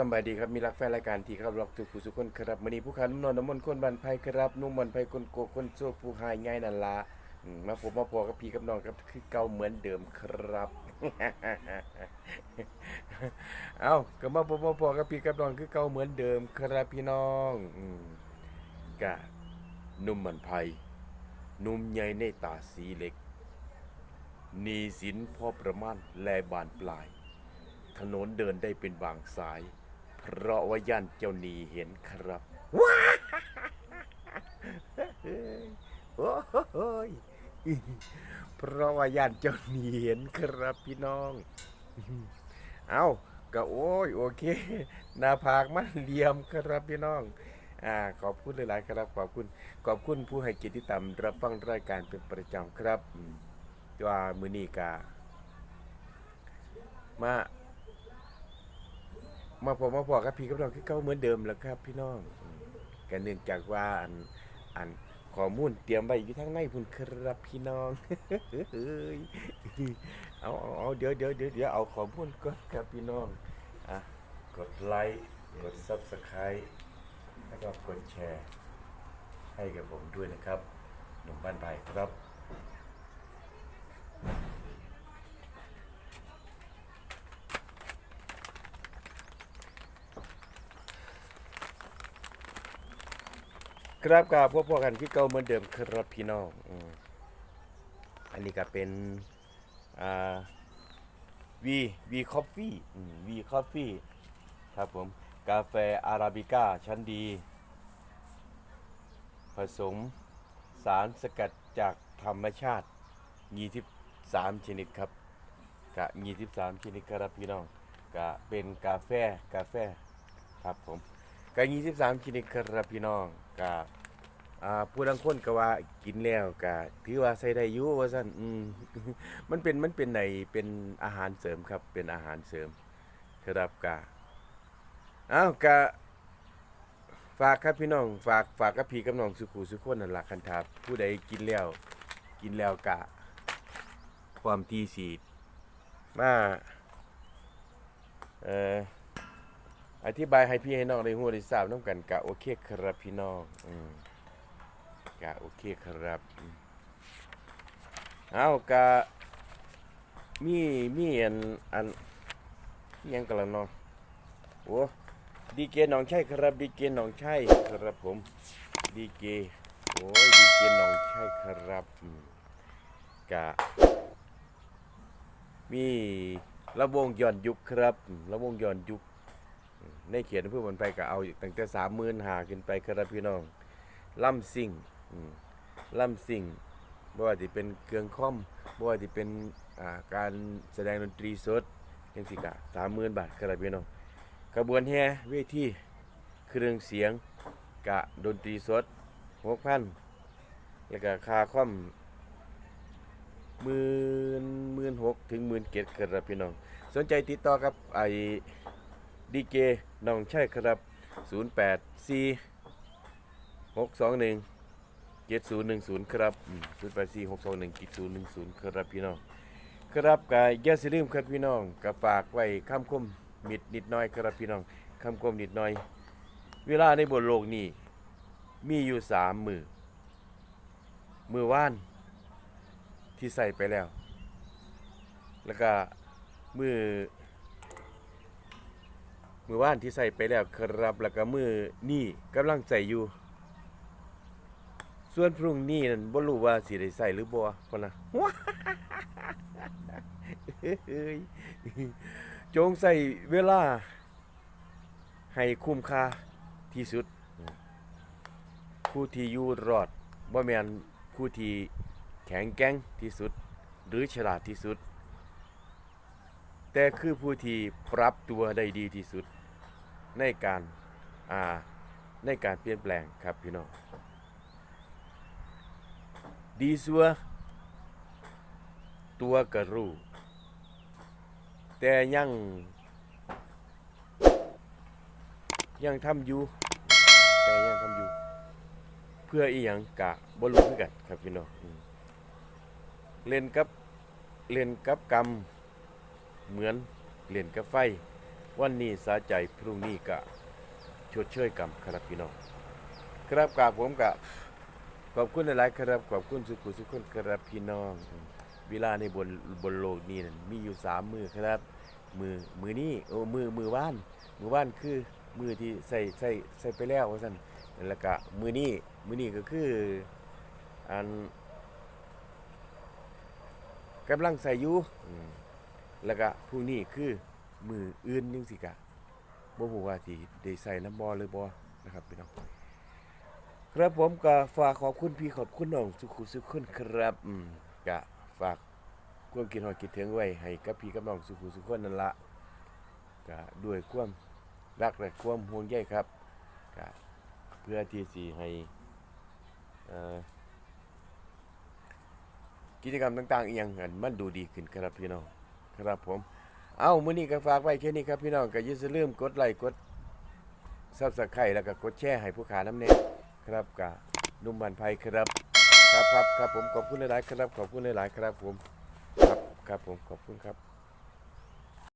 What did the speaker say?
สำบายดีครับมีรักแฟนรายการที่ครับรักทุกผู้สุกคนครับมื้อนี้ผู้ขานุ่มนอนน้ำมนต์คนบันไพครับนุ่มบันไพคนโกคนโซผู้หายง่ายนั่นละมาผมมาพอกับพี่กับน้องครับคือเก่าเหมือนเดิมครับ เอาก็มาผมมาพอกับพี่กับน้องคือเก่าเหมือนเดิมครับพี่น้องกะนุ่มบันไพนุ่มใหญ่ในตาสีเหล็กนีสินพอประมาณแลบานปลายถนนเดินได้เป็นบางสาย เพราะว่าย่านเจ้าหนีเห็นครับว้าโอ้โยเพราะว่าย่านเจ้าหนีเห็นครับพี่น้อง เอาก็โอ้ยโอเคหน้าผากมันเหลี่ยมครับพี่น้องอ่าขอบคุณหลาย ๆ ครับ ขอบคุณ ขอบคุณผู้ให้เกียรติตามรับฟังรายการเป็นประจำครับอืมว่ามือนีกามา มาพอมาพอกับพี่กับน้องคือเก่าเหมือนเดิมแหล้วครับ พี่น้องกันเนื่องจากว่าอันอันข้อมูลเตรียมไว้อยู่ทางในพุ่นครับพี่น้องเอาเอาเอาเดี๋ยวเดี๋ยวเดี๋ยวเดี๋ยวเอาข้อมูลก่อนครับพี่น้องอะกดไลค์กด subscribe แล้วก็กดแชร์ ให้กับผมด้วยนะครับหนุ่มบ้านไผ่ครับ ครับกับพวกพวกกันที่เก่าเหมือนเดิมครับพี่น้องอันนี้ก็เป็นอ่าวีวีคอฟฟี่วีคอฟฟี่ครับผม กาแฟอาราบิก้าชั้นดี ผสมสารสกัดจากธรรมชาติ23ชนิดครับกะ23ชนิดครับพี่น้องกะเป็นกาแฟกาแฟครับผม กะ23ชนิดครับพี่น้องกะอ่าผู้ลังคนก็ว่ากินแล้วกะถือว่าใส่ได้อยู่ว่าซั่นอืมมันเป็นมันเป็นในเป็นอาหารเสริมครับ เป็นอาหารเสริมครับกะอ้าวกะฝากครับพี่น้องฝากฝากกับพี่กับน้องสุขุสุขคนนั่นล่ะคันทาผู้ใดกินแล้ว กินแล้วกะ ความที่สีมาเอ่อ อธิบายให้พี่ให้น้องได้ฮู้ได้ทราบน้ำกันกะโอเคครับพี่น้องอืมกะโอเคครับอืมเอากะมีมีอันอันยังกันละเนาะโอ้ดีเกน้องใช่ครับดีเกน้องใช่ครับผมดีเกโอ้ยดีเกน้องใช่ครับกะมีระวงย้อนยุคครับระวงย้อนยุค ในเขียนเพื่อมันไปก็เอาตั้งแต่สามหมื่นหาขึ้นไปครับพี่น้องล่ำซิ่งล่ำซิ่งบ่ว่าที่เป็นเครื่องคอมบ่ว่าที่เป็นการแสดงดนตรีสดยังสิกะสามหมื่นบาทครับพี่น้องกระบวนแห่เวทีเครื่องเสียงกะดนตรีสดหกพันแล้วก็ค่าคอมหมื่นหมื่นหกถึงหมื่นเจ็ดครับพี่น้อง สนใจติดต่อกับไอ ดีเจน้องใช่ครับ 0 8 4 6 2 1 7 0 1 0 ครับอืม0 8 4 6 2 1 7 0 1 0 ครับพี่น้อง ครับกายอย่าสิลืมครับพี่น้องก็ฝากไว้คำคมมิดนิดน้อยครับพี่น้องคำคมนิดน้อย เวลาในบนโลกนี้ มีอยู่สามมือ มือว่านที่ใส่ไปแล้ว แล้วก็มือ มือว่านที่ใส่ไปแล้วครับแล้วก็มือนี่กำลังใส่อยู่ ส่วนพรุ่งนี้นั่นบ่รู้ว่าสิได้ใส่หรือบ่คนนะเฮ้ยจงใส่เวลา ให้คุ้มค่าที่สุด ผู้ที่อยู่รอดบ่แม่นผู้ที่แข็งแกร่งที่สุด หรือฉลาดที่สุด แต่คือผู้ที่ปรับตัวได้ดีที่สุด ในการอ่าในการเปลี่ยนแปลงครับพี่น้องดีซัวตัวกระรู้แต่ยังยังทำอยู่แต่ยังทำอยู่ เพื่ออีหยังกะบรู้คือกันครับพี่น้องเล่นกับเล่นกับกรรมเหมือนเล่นกับไฟ วันนี้สาใจพรุ่งนี้ก็ชดเชยกรรมครับพี่น้องครับกราบผมกับขอบคุณหลายๆครับขอบคุณสุขุสุขคนครับพี่น้องเวลาในบนบนโลกนี้นั้นมีอยู่สามมือครับ มือมือนี้โอ้มือมือว่าน มือว่านคือมือที่ใส่ใส่ใส่ไปแล้วว่าซั่นแล้วก็มือนี้มือนี้ก็คืออันกำลังใส่อยู่แล้วก็ผู้นี้คือ มืออื่นจังสิกะบ่ฮู้ว่าสิได้ใส่น้ำบ่หรือบ่นะครับพี่น้องครับผมก็ฝากขอบคุณพี่ขอบคุณน้องสุขุสุขคนครับอืมก็ฝากความคิดฮอดคิดถึงไว้ให้กับพี่กับน้องสุขุสุขคนนั่นละก็ด้วยความรักและความห่วงใยครับก็เพื่อที่สิให้เอ่อกิจกรรมต่างๆอีหยังอันมันดูดีขึ้นครับพี่น้องครับผม เอ้ามื้อนี้ก็ฝากไว้แค่นี้ครับพี่น้องก็อย่าลืมกดไลค์กดซับสไครต์แล้วก็กดแชร์ให้ผู้ขาน้ำเน็ตครับกับนุ่มบันไพครับ ครับครับครับผมขอบคุณหลายๆครับขอบคุณหลายๆครับผม ครับครับผมขอบคุณครับ